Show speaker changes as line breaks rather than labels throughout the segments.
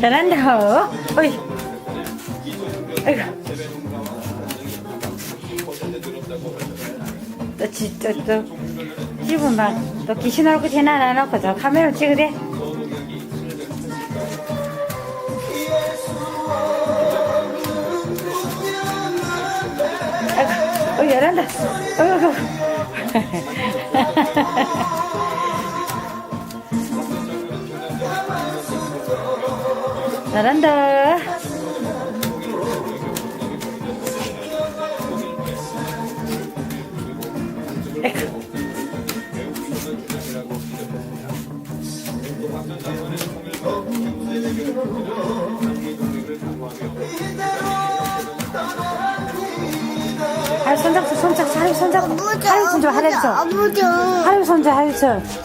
잘한 다. 어 이. 아이 고. 또, 지, 또, 또, 지금 막, 또 귀신 얼굴 제나안놓고저 카메라 찍으 래. 아이 고, 어, 잘한 다. 어이 구. 잘한다. 에크. 손잡수, 손잡수, 하유, 손잡수. 하유, 손잡 하유, 손잡수. 하유, 손잡 하유, 손잡수.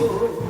よ